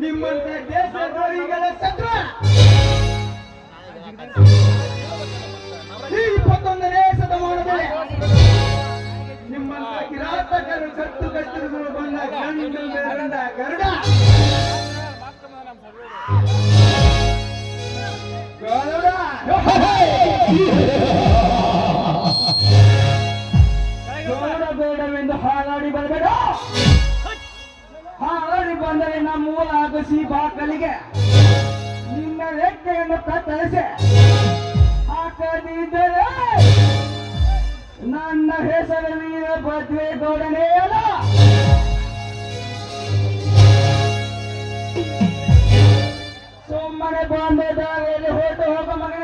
ನಿಮ್ಮಂತ ಶತಮಾನದಲ್ಲಿ ನಿಮ್ಮಂತ ಕಿರಾತಕರು ಕಟ್ಟು ಕತ್ತಿರುಗಳು ಬಂದ ಗಂಡ ಗರುಡ. ಬೇಡವೆಂದು ಹಾರಾಡಿ ಬರಬೇಡ. ಹಾರಾಡಿ ಬಂದರೆ ಮೂಲ ಆಗಸಿ ಬಾಕಲಿಗೆ ನಿನ್ನ ರೆಕ್ಕೆಯನ್ನು ಕತ್ತರಿಸಿ. ಹಾಕದಿದ್ದರೆ ನನ್ನ ಹೆಸರು ನೀನು ಗೌಡನೇ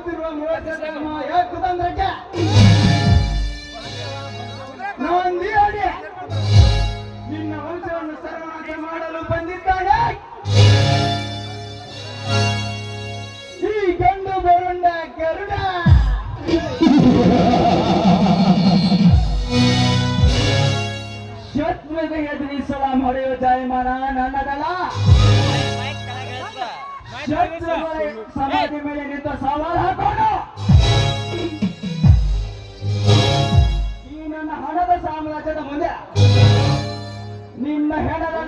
ಮಾಯ ಕುತಂತ್ರಕ್ಕೆ ನಾಂದಿ ಅಡಿ ನಿನ್ನ ವಂಶವನ್ನು ಸರ್ವನಾಶ ಮಾಡಲು ಬಂದಿದ್ದಾನೆ. ಈ ಗಂಡು ಬರುಂಡ ಗರುಡ. ಶತ್ರುಗೆ ಎದುರಿ ಸಲಾಂ ಹೊಡೆಯುವ ಜಾಯಮಾನ ನನ್ನದಲ್ಲ. ಶತ್ರುಗಳ ಸಮಾಧಿ ಮೇಲೆ ನಿಂತ ಸವಾಲು ಹಾಕೋಣ. ಈ ನನ್ನ ಹಣದ ಸಾಮ್ರಾಜ್ಯದ ಮುಂದೆ ನಿನ್ನ ಹೆಣದ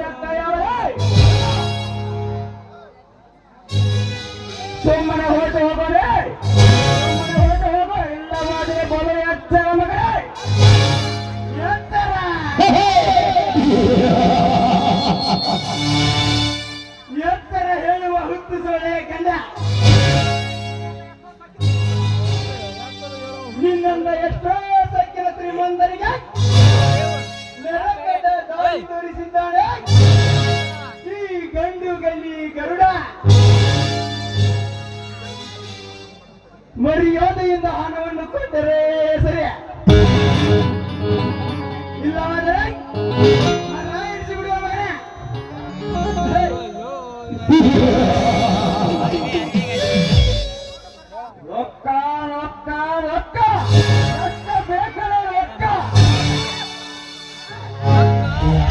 ಎಷ್ಟೋ ಸಕ್ಕಿನ ಶ್ರೀಮಂತರಿಗೆ ನರಕದ ದಾರಿ ತೋರಿಸಿದ್ದಾನೆ. ಈ ಗಂಡು ಗಲ್ಲಿ ಗರುಡ. ಮರ್ಯಾದೆಯಿಂದ ಹಣವನ್ನು ಕೊಟ್ಟರೆ ಸರಿ. ಇಲ್ಲವಾದರೆ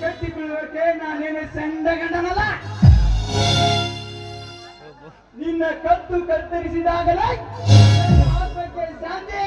ಕಟ್ಟಿ ಬೀಳುವಕ್ಕೆ ನಾನೇನು ಸಣ್ಣ ಗಂಡನಲ್ಲ ನಿನ್ನ ಕತ್ತು ಕತ್ತರಿಸಿದಾಗಲೇ ಶಾಂತಿ